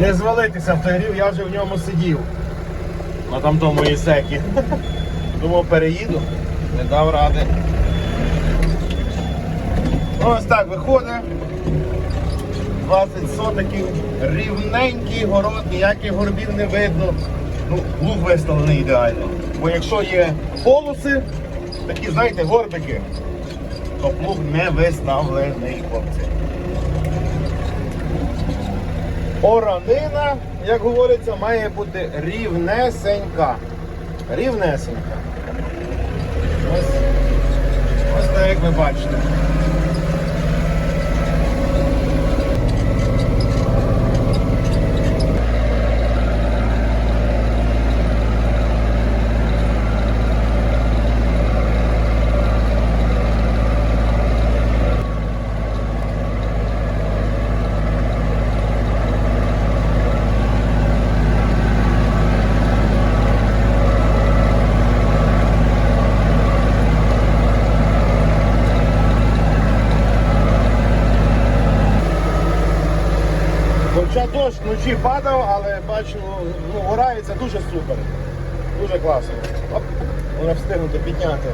не звалитися в той грів, я вже в ньому сидів. На там тому ісекі. Думав переїду, не дав ради. Ну, ось так виходить. 20 сотиків, рівненький город, ніяких горбів не видно. Ну, луг виставлений ідеально. Бо якщо є полоси, такі, знаєте, горбики, то плуг не виставлений, хлопці. Оранина, як говориться, має бути рівнесенька. Рівнесенька. Ось, ось так, як ви бачите. Хоча дощ вночі падав, але бачу, ну, горається дуже супер. Дуже класно. Оп, можна встигнути підняти.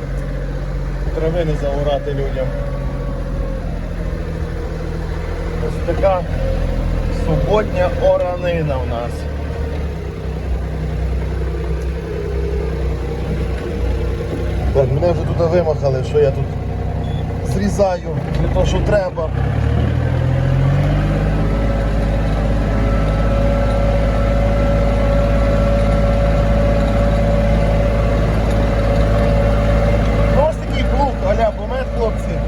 Трави не заорати людям. Ось така суботня оранина у нас. Так, мене вже тут вимахали, що я тут зрізаю, не то, що треба. Ну, ось такий плуг, аля помет, хлопці.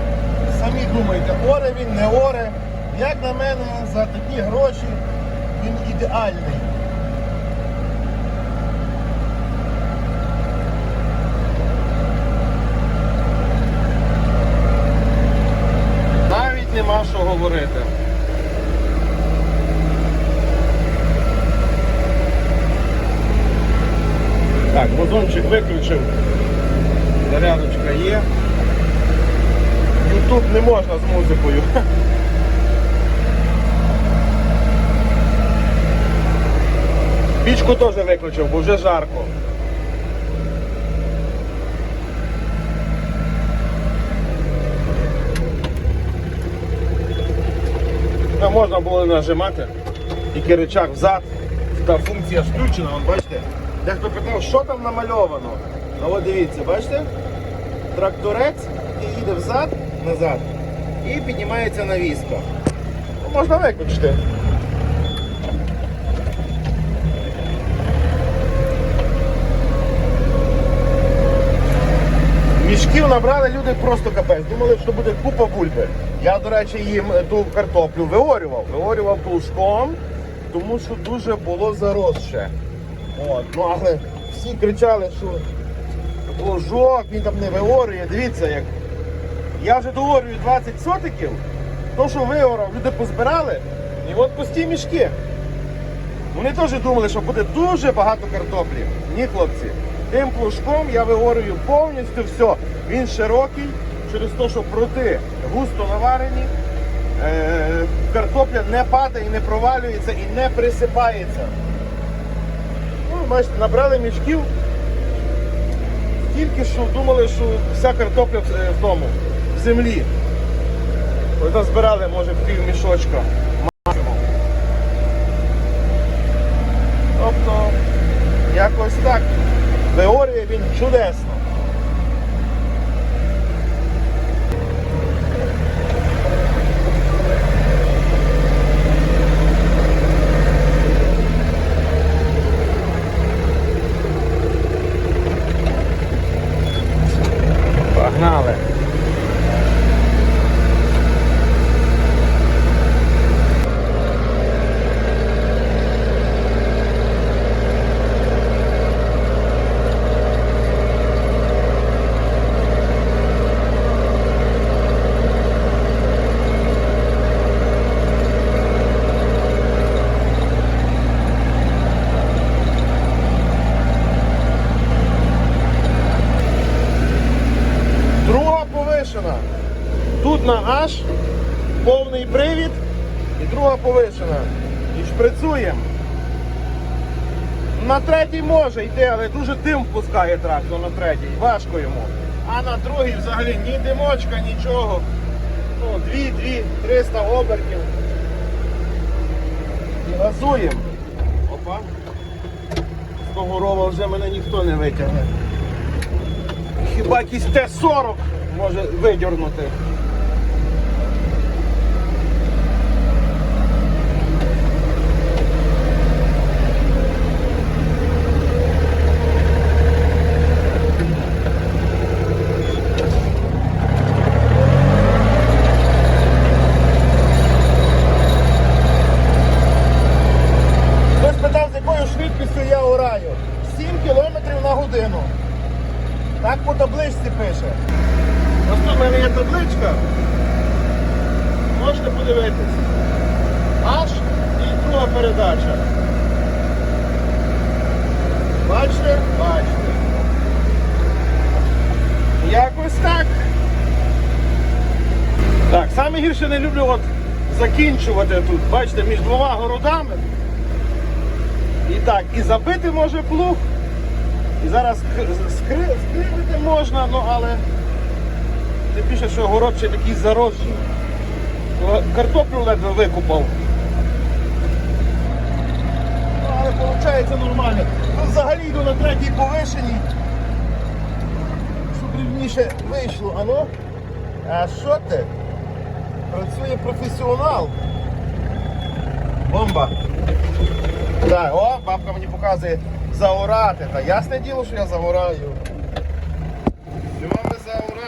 Самі думайте, оре він, не оре. Як на мене, за такі гроші він ідеальний. Навіть нема що говорити. Так, вазончик виключив. Зарядочка є. Ютуб не можна з музикою. Пічку теж виключив, бо вже жарко. Та можна було нажимати, тільки рычаг взад, та функція включена, вон, бачите? Дехто питав, що там намальовано. А от дивіться, бачите? Тракторець і їде взад, назад і піднімається навіска. Ну, Можна виключити. Мішків набрали люди просто капець. Думали, що буде купа бульби. Я, до речі, їм ту картоплю виорював. Виорював плужком, тому що дуже було заросше. От. Ну, але всі кричали, що плужок, він там не виорює. Дивіться, як. Я вже доорюю 20 сотиків, то, що виорав, люди позбирали, і от пусті мішки. Вони теж думали, що буде дуже багато картоплі. Ні, хлопці. Тим плужком я виорюю повністю все. Він широкий, через те, що проти густо наварені. Е, картопля не падає, не провалюється і не присипається. Ну, бачите, набрали мішків. Тільки що думали, що вся картопля в, е, тому, в землі. Ось збирали, може, пів мішочка. Тобто, якось так. Виорює він чудесно. Погнали. Одна аж, повний привід і друга повишена. І шприцуємо. На третій може йти, але дуже дим впускає трактор на третій. Важко йому. А на другій взагалі ні димочка, нічого. Ну, 2-2-300 обертів. І газуємо. Опа. З того рова вже мене ніхто не витягне. Хіба якийсь Т-40 може видірнути. Швидкістю я ораю. 7 км на годину. Так по табличці пише. Ось тут в мене є табличка. Можете подивитись. Аж і друга передача. Бачите? Бачите. Якось так. Так, саме гірше не люблю от закінчувати тут, бачите, між двома городами. І так, і забити може плуг, і зараз скри- скри- скривити можна, ну але тим більше, що город ще такий заросший. Картоплю ледве викупав. Ну, але виходить нормально. Ну, взагалі йду на третій повишеній. Щоб рівніше вийшло. А ну? А що ти? Працює професіонал. Бомба. Так, о, бабка мені показує заорати. Та ясне діло, що я загораю.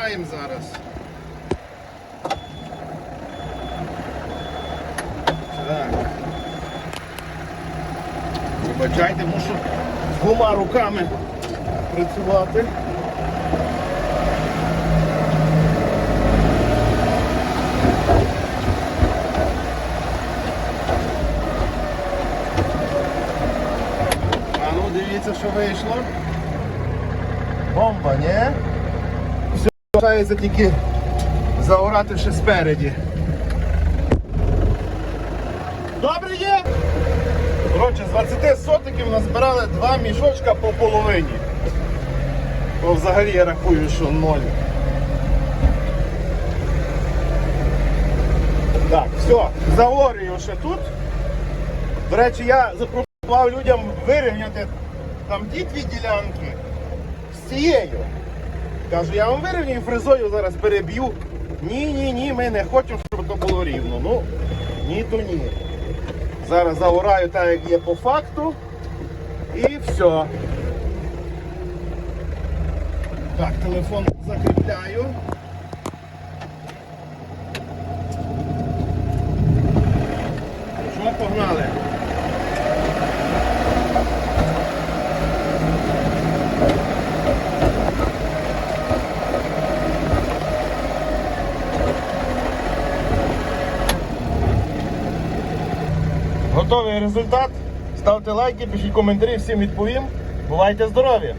Заораємо зараз? Так. Вибачайте, мушу двома руками працювати. А ну дивіться, що вийшло. Бомба, ні? Залишається тільки заорати ще спереді. Добре є? Коротше, з 20 сотиків назбирали два мішочка по половині. То взагалі я рахую, що ноль. Так, все, заорюю ще тут. До речі, я запропонував людям вирівняти там ті дві ділянки з цією. Кажу, я вам вирівнюю фрезою зараз переб'ю. Ні, ні, ні, ми не хочемо, щоб то було рівно. Ну, ні, то ні. Зараз заораю так, як є по факту. І все. Так, телефон закріпляю. Що, погнали? Готовий результат. Ставте лайки, пишіть коментарі, всім відповім. Бувайте здорові!